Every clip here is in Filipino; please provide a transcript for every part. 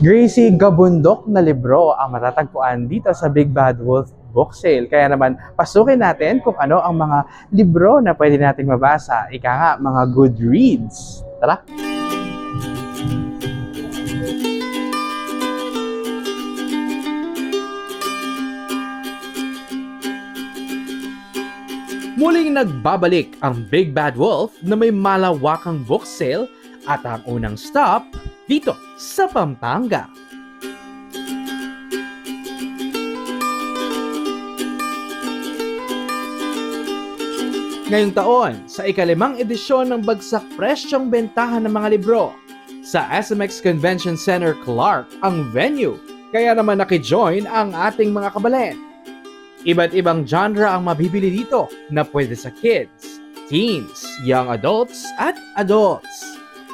Gracie Gabundok na libro ang matatagpuan dito sa Big Bad Wolf Book Sale. Kaya naman, pasukin natin kung ano ang mga libro na pwede nating mabasa. Ika nga, mga good reads. Tara! Muling nagbabalik ang Big Bad Wolf na may malawakang book sale at ang unang stop dito sa Pampanga. Ngayong taon, sa ikalimang edisyon ng bagsak presyong bentahan ng mga libro, sa SMX Convention Center Clark ang venue, kaya naman nakijoin ang ating mga kabalen. Iba't ibang genre ang mabibili dito na pwede sa kids, teens, young adults, at adults.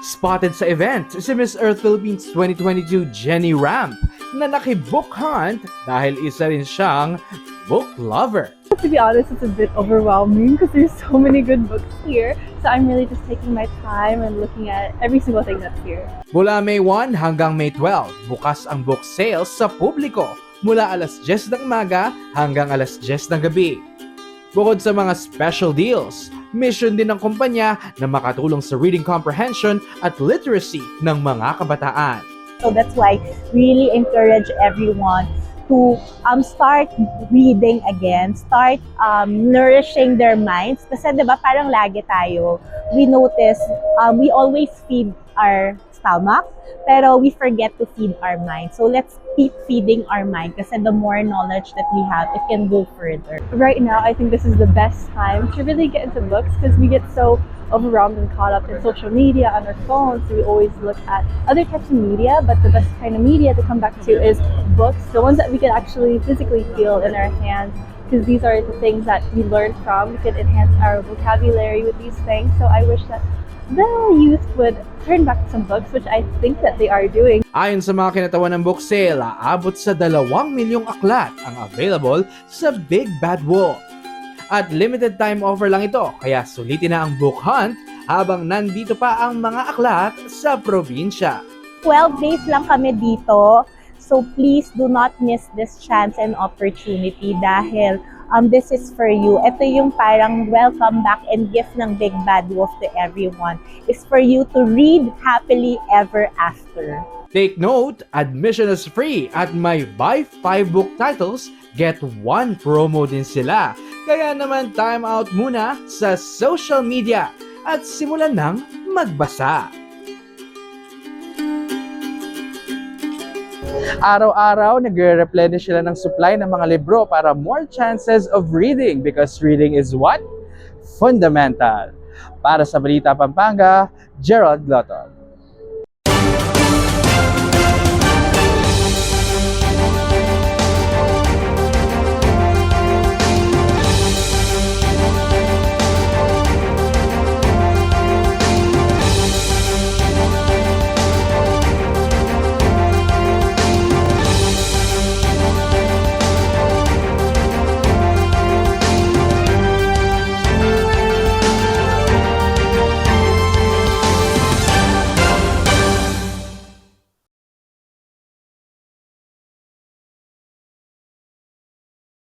Spotted sa event si Miss Earth Philippines 2022 Jenny Ramp na naki-book hunt dahil isa rin siyang book lover. To be honest, it's a bit overwhelming because there's so many good books here. So I'm really just taking my time and looking at every single thing that's here. Mula May 1 hanggang May 12, bukas ang book sales sa publiko mula alas 10 ng umaga hanggang alas 10 ng gabi. Bukod sa mga special deals, mission din ng kumpanya na makatulong sa reading comprehension at literacy ng mga kabataan. So that's why really encourage everyone to um, start reading again, start um, nourishing their minds. Kasi 'di ba parang lagi tayo, we notice um, we always feed our stomach, pero we forget to feed our mind. So let's keep feeding our mind kasi the more knowledge that we have, it can go further. Right now, I think this is the best time to really get into books because we get so overwhelmed and caught up in social media on our phones. So we always look at other types of media, but the best kind of media to come back to is books, the ones that we can actually physically feel in our hands. Because these are the things that we learn from. We can enhance our vocabulary with these things. So I wish that the youth would turn back to some books, which I think that they are doing. Ayon sa mga kinatawan ng book sale, aabot sa dalawang milyong aklat ang available sa Big Bad Wolf. At limited time offer lang ito, kaya sulitin na ang book hunt habang nandito pa ang mga aklat sa probinsya. 12 days lang kami dito. So please do not miss this chance and opportunity dahil um, this is for you. Ito yung parang welcome back and gift ng Big Bad Wolf to everyone. It's for you to read happily ever after. Take note, admission is free at may buy 5 book titles, get 1 promo din sila. Kaya naman time out muna sa social media at simulan ng magbasa. Araw-araw, nagre-replenish sila ng supply ng mga libro para more chances of reading because reading is what? Fundamental. Para sa Balita Pampanga, Gerald Loton.